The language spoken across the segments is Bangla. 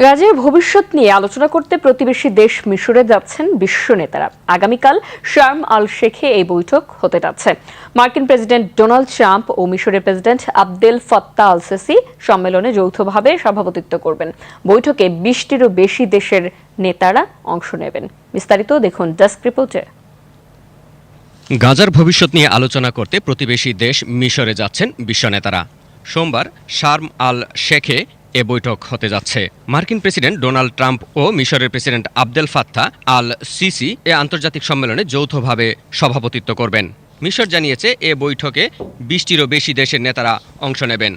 গাজার ভবিষ্যৎ নিয়ে আলোচনা করতে প্রতিবেশী দেশ মিশরে যাচ্ছেন বিশ্ব নেতারা। আগামীকাল শার্ম আল শেখে এই বৈঠক হতে যাচ্ছে। মার্কিন প্রেসিডেন্ট ডোনাল্ড ট্রাম্প ও মিশরের president Abdel Fattah al Sisi সম্মেলনে যৌথভাবে সভাপতিত্ব করবেন। বৈঠকে বিশটিরও বেশি দেশের নেতারা অংশ নেবেন। বিস্তারিত দেখুন ডেস্ক রিপোর্টে। গাজার ভবিষ্যৎ নিয়ে আলোচনা করতে প্রতিবেশী দেশ মিশরে যাচ্ছেন বিশ্ব নেতারা। সোমবার শার্ম আল শেখে এ বৈঠক হতে যাচ্ছে। মার্কিন প্রেসিডেন্ট ডোনাল্ড ট্রাম্প ও মিশরের president Abdel Fattah al Sisi এ আন্তর্জাতিক সম্মেলনে যৌথভাবে সভাপতিত্ব করবেন। মিশর জানিয়েছে এ বৈঠকে বিশটিরও বেশি দেশের নেতারা অংশ নেবেন।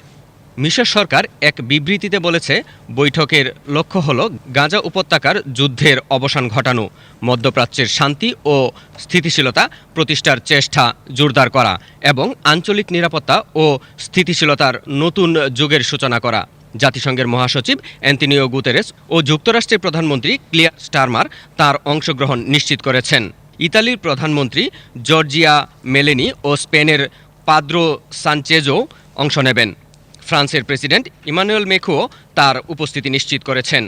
মিশর সরকার এক বিবৃতিতে বলেছে, বৈঠকের লক্ষ্য হল গাজা উপত্যকার যুদ্ধের অবসান ঘটানো, মধ্যপ্রাচ্যের শান্তি ও স্থিতিশীলতা প্রতিষ্ঠার চেষ্টা জোরদার করা এবং আঞ্চলিক নিরাপত্তা ও স্থিতিশীলতার নতুন যুগের সূচনা করা। জাতিসংঘের মহাসচিব অ্যান্টনিও গুতেরেস ও যুক্তরাষ্ট্রের প্রধানমন্ত্রী ক্লিয়া স্টারমার তার অংশগ্রহণ নিশ্চিত করেছেন। ইতালির প্রধানমন্ত্রী জর্জিয়া মেলেনি ও স্পেনের পাদ্রো সানচেজও অংশ নেবেন। ফ্রান্সের প্রেসিডেন্ট ইমানুয়েল মেখুও তার উপস্থিতি নিশ্চিত করেছেন।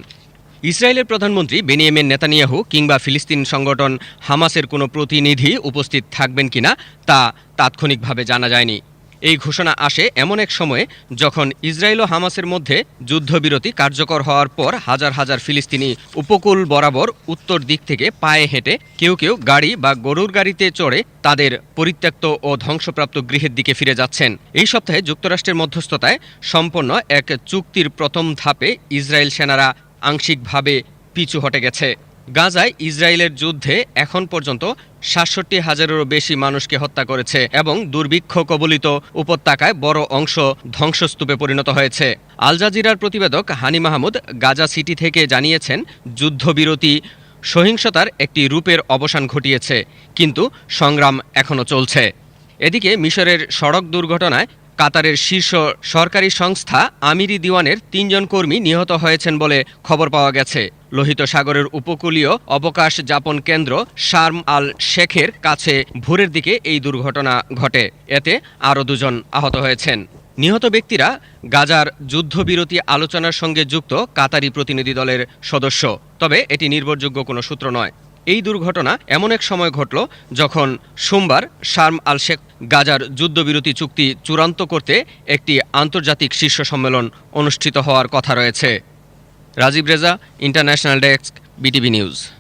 ইসরায়েলের প্রধানমন্ত্রী বেনিয়ামিন নেতানিয়াহু কিংবা ফিলিস্তিন সংগঠন হামাসের কোনো প্রতিনিধি উপস্থিত থাকবেন কিনা তা তাৎক্ষণিকভাবে জানা যায়নি। এই ঘোষণা আসে এমন এক সময়ে যখন ইসরায়েল ও হামাসের মধ্যে যুদ্ধবিরতি কার্যকর হওয়ার পর হাজার হাজার ফিলিস্তিনি উপকূল বরাবর উত্তর দিক থেকে পায়ে হেঁটে কেউ কেউ গাড়ি বা গরুর গাড়িতে চড়ে তাদের পরিত্যক্ত ও ধ্বংসপ্রাপ্ত গৃহের দিকে ফিরে যাচ্ছেন। এই সপ্তাহে যুক্তরাষ্ট্রের মধ্যস্থতায় সম্পন্ন এক চুক্তির প্রথম ধাপে ইসরায়েল সেনারা আংশিকভাবে পিছু হটে গেছে। গাজায় ইসরায়েলের যুদ্ধে এখন পর্যন্ত সাতষট্টি হাজারেরও বেশি মানুষকে হত্যা করেছে এবং দুর্ভিক্ষ কবলিত উপত্যকায় বড় অংশ ধ্বংসস্তূপে পরিণত হয়েছে। আল জাজিরার প্রতিবেদক হানি মাহমুদ গাজা সিটি থেকে জানিয়েছেন, যুদ্ধবিরতি, সহিংসতার একটি রূপের অবসান ঘটিয়েছে, কিন্তু সংগ্রাম এখনও চলছে। এদিকে মিশরের সড়ক দুর্ঘটনায় কাতারের শীর্ষ সরকারি সংস্থা আমিরি দিওয়ানের তিনজন কর্মী নিহত হয়েছেন বলে খবর পাওয়া গেছে। লোহিত সাগরের উপকূলীয় অবকাশ যাপন কেন্দ্র শার্ম আল শেখের কাছে ভোরের দিকে এই দুর্ঘটনা ঘটে। এতে আরও দুজন আহত হয়েছেন। নিহত ব্যক্তিরা গাজার যুদ্ধবিরতি আলোচনার সঙ্গে যুক্ত কাতারি প্রতিনিধি দলের সদস্য। তবে এটি নির্ভরযোগ্য কোনো সূত্র নয়। এই দুর্ঘটনা এমন এক সময় ঘটল যখন সোমবার শার্ম আল শেখ গাজার যুদ্ধবিরতি চুক্তি চূড়ান্ত করতে একটি আন্তর্জাতিক শীর্ষ সম্মেলন অনুষ্ঠিত হওয়ার কথা রয়েছে। Rajib Reza, international desk, BTV news.